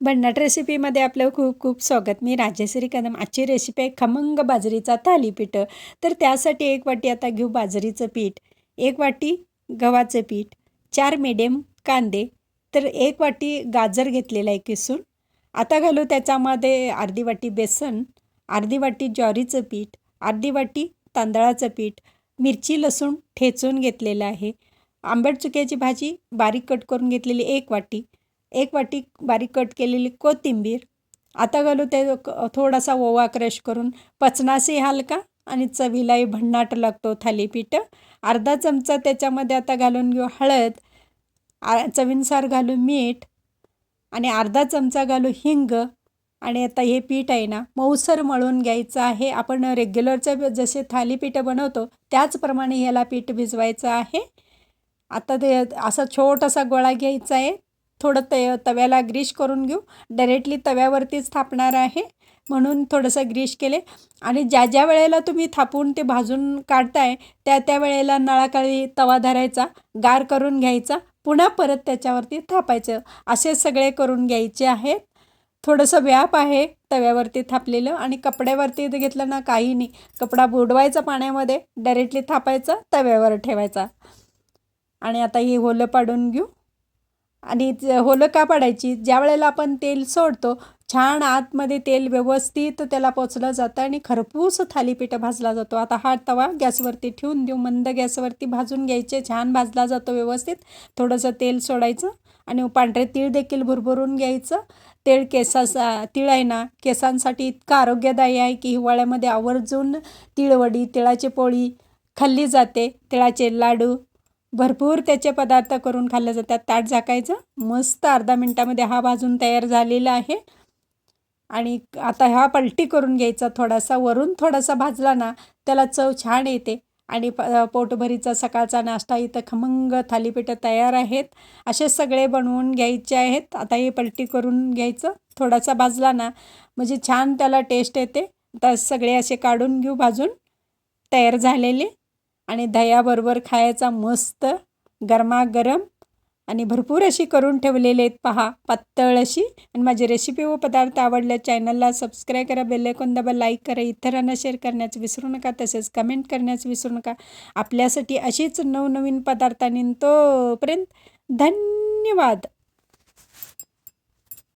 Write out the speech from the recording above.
भन्नाट रेसिपीमध्ये आपलं खूप खूप स्वागत. मी राजेश्री कदम. आजची रेसिपी आहे खमंग बाजरीचा थालीपीठ. तर त्यासाठी एक वाटी आता घेऊ बाजरीचं पीठ. एक वाटी गव्हाचं पीठ. चार मिडियम कांदे. तर एक वाटी गाजर घेतलेला आहे किसून. आता घालू त्याच्यामध्ये अर्धी वाटी बेसन अर्धी वाटी ज्वारीचं पीठ अर्धी वाटी तांदळाचं पीठ मिरची लसूण ठेचून घेतलेलं आहे. आंबट चुक्याची भाजी बारीक कट करून घेतलेली एक वाटी. एक वाटी बारीक कट केलेली कोथिंबीर. आता घालू ते क- थोडासा ओवा क्रश करून. पचनासही हलका आणि चवीलाही भन्नाट लागतो थालीपीठ. अर्धा चमचा त्याच्यामध्ये आता घालून घेऊ हळद. आ चवीनुसार घालू मीठ. आणि अर्धा चमचा घालू हिंग. आणि आता हे पीठ आहे ना मऊसर मळून घ्यायचं आहे. आपण रेग्युलरचं जसे थालीपीठं बनवतो त्याचप्रमाणे ह्याला पीठ भिजवायचं आहे. आता ते असा छोटासा गोळा घ्यायचा आहे. थोडं त तव्याला ग्रीश करून घेऊ. डायरेक्टली तव्यावरतीच थापणार आहे. म्हणून थोडंसं ग्रीश केले. आणि ज्या ज्या वेळेला तुम्ही थापून ते भाजून काढताय त्या त्या वेळेला नळाकाळी तवा धरायचा गार करून घ्यायचा पुन्हा परत त्याच्यावरती थापायचं. असे सगळे करून घ्यायचे आहेत. थोडंसं व्याप आहे तव्यावरती थापलेलं आणि कपड्यावरती घेतलं ना काही नाही. कपडा बुडवायचा पाण्यामध्ये डायरेक्टली थापायचा तव्यावर ठेवायचा. आणि आता ही होलं पाडून घेऊ. आणि होलं का पाडायची ज्या वेळेला आपण तेल सोडतो छान आतमध्ये तेल व्यवस्थित त्याला पोचलं जातं आणि खरपूस थालीपीठ भाजला जातो. आता हा तवा गॅसवरती ठेवून देऊ. मंद गॅसवरती भाजून घ्यायचे छान भाजला जातो व्यवस्थित. थोडंसं तेल सोडायचं आणि पांढरे तीळ देखील भुरभुरून घ्यायचं. तेळ केसासा तीळ आहे ना केसांसाठी इतकं आरोग्यदायी आहे की हिवाळ्यामध्ये आवर्जून तिळवडी तिळाची पोळी खाल्ली जाते. तिळाचे लाडू भरपूर त्याचे पदार्थ करून खाल्ले जातात. ताट झाकायचं. मस्त अर्धा मिनटामध्ये हा भाजून तयार झालेला आहे. आणि आता हा पलटी करून घ्यायचा थोडासा. वरून थोडासा भाजला ना त्याला चव छान येते. आणि प पोटभरीचा सकाळचा नाश्ता इथं खमंग थालीपीठं तयार आहेत. असे सगळे बनवून घ्यायचे आहेत. आता हे पलटी करून घ्यायचं. थोडासा भाजला ना म्हणजे छान त्याला टेस्ट येते. तर सगळे असे काढून घेऊ भाजून. तयार झालेले. आणि दह्याबरोबर खायचा मस्त गरमागरम आणि भरपूर अशी करून ठेवलेले आहेत. पहा पातळ अशी. आणि माझी रेसिपी व पदार्थ आवडल्या चॅनलला सबस्क्राईब करा बेलायकॉन दाबा लाईक करा इतरांना शेअर करण्याचं विसरू नका तसेच कमेंट करण्याचं विसरू नका. आपल्यासाठी अशीच नवनवीन पदार्थांनी तोपर्यंत धन्यवाद.